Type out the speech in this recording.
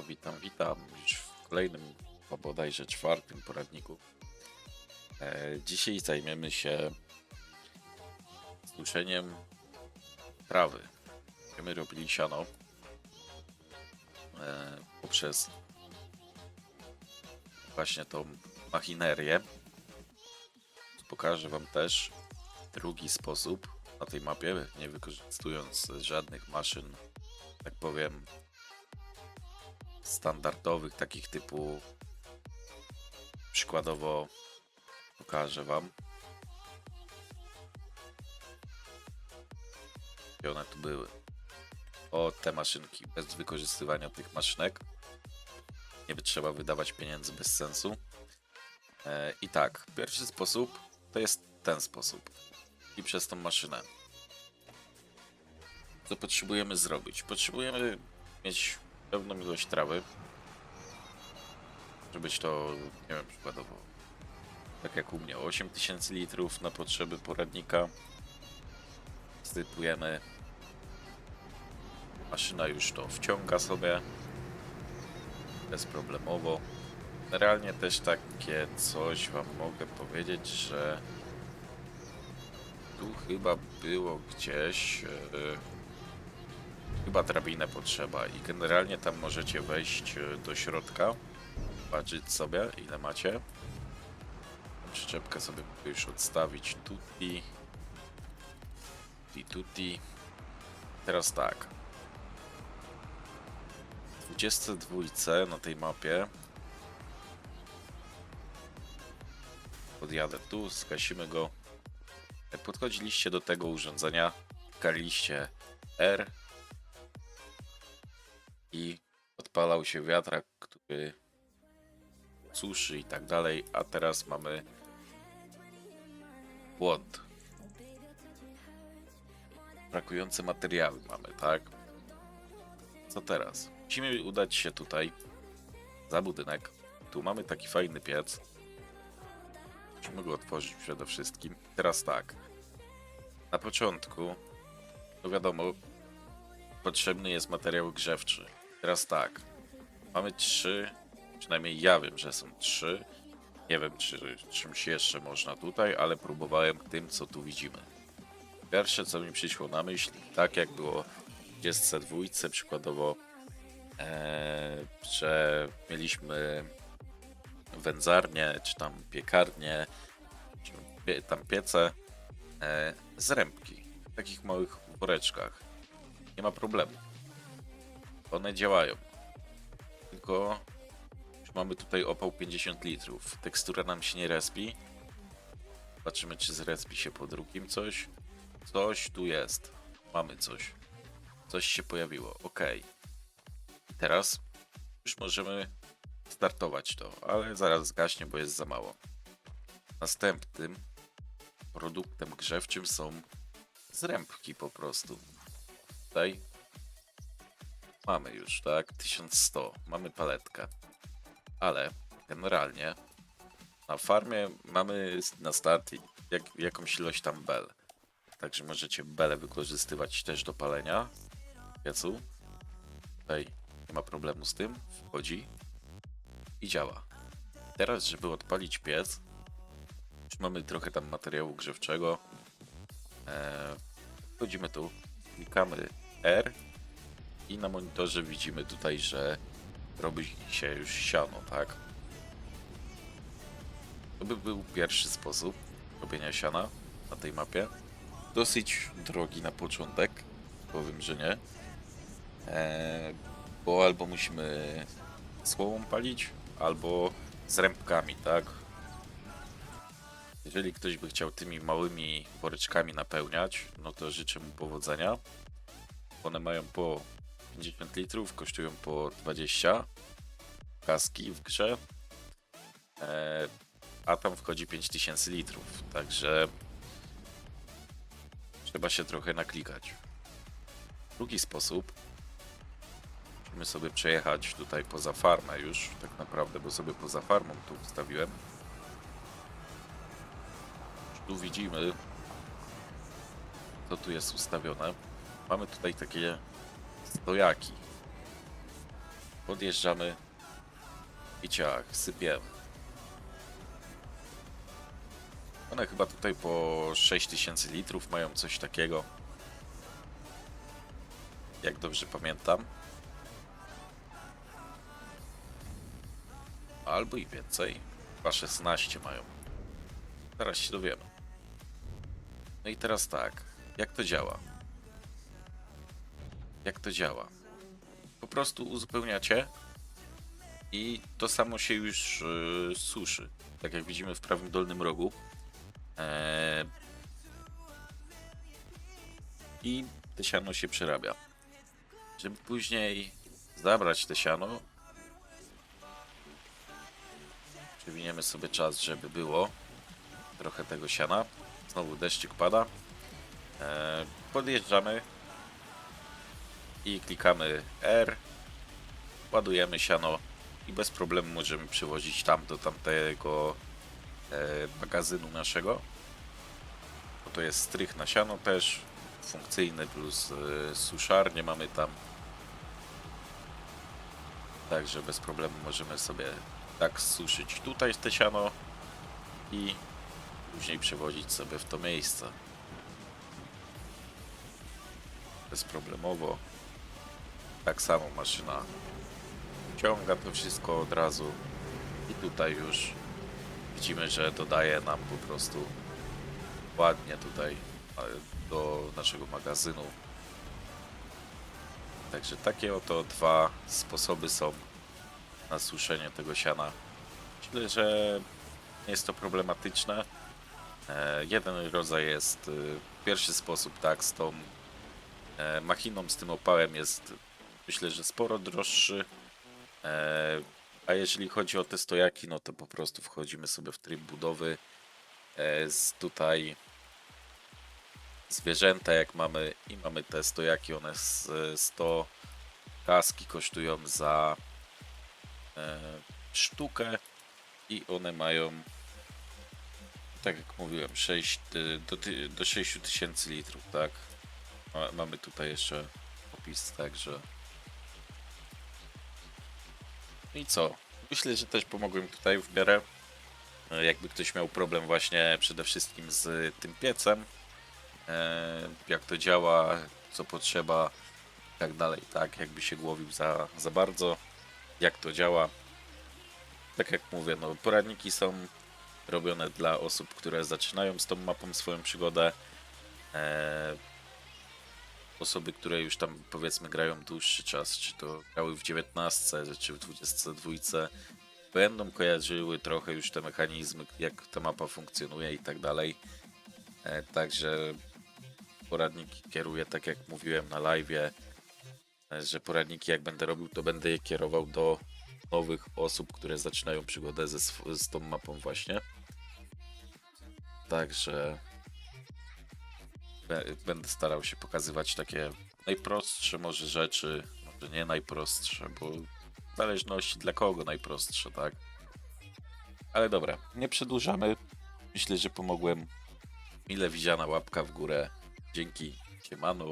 No witam, witam w kolejnym, a bodajże czwartym poradniku. E, dzisiaj zajmiemy się suszeniem trawy. Będziemy robili siano e, poprzez właśnie tą machinerię. Pokażę Wam też drugi sposób na tej mapie, nie wykorzystując żadnych maszyn, tak powiem, standardowych, takich typu przykładowo pokażę Wam. Gdzie one tu były? O, te maszynki, bez wykorzystywania tych maszynek. Nie by trzeba wydawać pieniędzy bez sensu. E, I tak, pierwszy sposób to jest ten sposób. I przez tą maszynę. Co potrzebujemy zrobić? Potrzebujemy mieć pewną ilość trawy. Żeby być to, nie wiem, przykładowo, tak jak u mnie, 8000 litrów na potrzeby poradnika. Stypujemy. Maszyna już to wciąga sobie. Bezproblemowo. Realnie też takie coś wam mogę powiedzieć, że tu chyba było gdzieś. Yy, chyba drabinę potrzeba i generalnie tam możecie wejść e, do środka, patrzeć sobie ile macie. Przyczepkę sobie już odstawić tutti. Tutti, tutti. Teraz tak. W 22 na tej mapie podjadę tu, skasimy go. Jak podchodziliście do tego urządzenia, klikaliście R i odpalał się wiatrak, który suszy i tak dalej, a teraz mamy błąd. Brakujące materiały mamy, tak? Co teraz? Musimy udać się tutaj za budynek. Tu mamy taki fajny piec. Musimy go otworzyć przede wszystkim. Teraz tak. Na początku, no wiadomo, potrzebny jest materiał grzewczy. Teraz tak. Mamy trzy, przynajmniej ja wiem, że są trzy. Nie wiem, czy czymś jeszcze można tutaj, ale próbowałem tym, co tu widzimy. Pierwsze, co mi przyszło na myśl, tak jak było w 22, przykładowo, e, że mieliśmy wędzarnię, czy tam piekarnię, czy pie, tam piece, e, zrębki w takich małych woreczkach. Nie ma problemu. One działają. Tylko już mamy tutaj opał 50 litrów. Tekstura nam się nie respi. Zobaczymy, czy zrespi się po drugim coś. Coś tu jest. Mamy coś. Coś się pojawiło. Ok. I teraz już możemy startować to, ale zaraz zgaśnie, bo jest za mało. Następnym produktem grzewczym są zrębki po prostu. Tutaj mamy już, tak? 1100. Mamy paletkę. Ale generalnie na farmie mamy na start jak, jakąś ilość tam bel. Także możecie belę wykorzystywać też do palenia piecu. Tutaj nie ma problemu z tym. Wchodzi i działa. Teraz, żeby odpalić piec, już mamy trochę tam materiału grzewczego. Eee, wchodzimy tu, klikamy R i na monitorze widzimy tutaj, że robi się już siano, tak? To by był pierwszy sposób robienia siana na tej mapie. Dosyć drogi na początek, powiem, że nie. Eee, bo albo musimy słomą palić, albo z rębkami, tak? Jeżeli ktoś by chciał tymi małymi woreczkami napełniać, no to życzę mu powodzenia. One mają po 50 litrów, kosztują po 20 kaski w grze. E, a tam wchodzi 5000 litrów, także trzeba się trochę naklikać. Drugi sposób Musimy sobie przejechać tutaj poza farmę już, tak naprawdę, bo sobie poza farmą tu wstawiłem. Tu widzimy, co tu jest ustawione. Mamy tutaj takie stojaki. Podjeżdżamy i ciach, sypiemy. One chyba tutaj po 6000 litrów mają coś takiego. Jak dobrze pamiętam. Albo i więcej. Chyba 16 mają. Zaraz się dowiemy. No i teraz tak. Jak to działa? Jak to działa? Po prostu uzupełniacie i to samo się już yy, suszy. Tak jak widzimy w prawym dolnym rogu. Eee, I te siano się przerabia. Żeby później zabrać te siano, przewiniemy sobie czas, żeby było trochę tego siana. Znowu deszczyk pada. Eee, podjeżdżamy i klikamy R. Ładujemy siano i bez problemu możemy przywozić tam do tamtego e, magazynu naszego. Bo to jest strych na siano też funkcyjny plus e, suszarnię mamy tam. Także bez problemu możemy sobie tak suszyć tutaj te siano i później przewozić sobie w to miejsce. Bezproblemowo. Tak samo maszyna ciąga to wszystko od razu i tutaj już widzimy, że dodaje nam po prostu ładnie tutaj e, do naszego magazynu. Także takie oto dwa sposoby są na suszenie tego siana. Myślę, że nie jest to problematyczne. E, Jeden rodzaj jest y, pierwszy sposób, tak, z tą e, machiną, z tym opałem jest myślę, że sporo droższy. E, A jeżeli chodzi o te stojaki, no to po prostu wchodzimy sobie w tryb budowy. E, Z tutaj zwierzęta jak mamy i mamy te stojaki, one z 100 kaski kosztują za e, sztukę i one mają tak jak mówiłem 6, y, do, do 6000 litrów, tak? Ma- Mamy tutaj jeszcze opis, także i co? Myślę, że też pomogłem tutaj w miarę. E, Jakby ktoś miał problem właśnie przede wszystkim z tym piecem, e, jak to działa, co potrzeba, i tak dalej, tak, jakby się głowił za, za bardzo, jak to działa. Tak jak mówię, no poradniki są robione dla osób, które zaczynają z tą mapą swoją przygodę. E, osoby, które już tam powiedzmy grają dłuższy czas, czy to grały w 19, czy w 22, będą kojarzyły trochę już te mechanizmy, jak ta mapa funkcjonuje i tak dalej. E, Także poradniki kieruję, tak jak mówiłem na live, że poradniki jak będę robił, to będę je kierował do nowych osób, które zaczynają przygodę ze, z tą mapą właśnie. Także będę starał się pokazywać takie najprostsze może rzeczy, może nie najprostsze, bo w zależności dla kogo najprostsze, tak? Ale dobra, nie przedłużamy. Myślę, że pomogłem. Mile widziana łapka w górę. Dzięki. Siemano.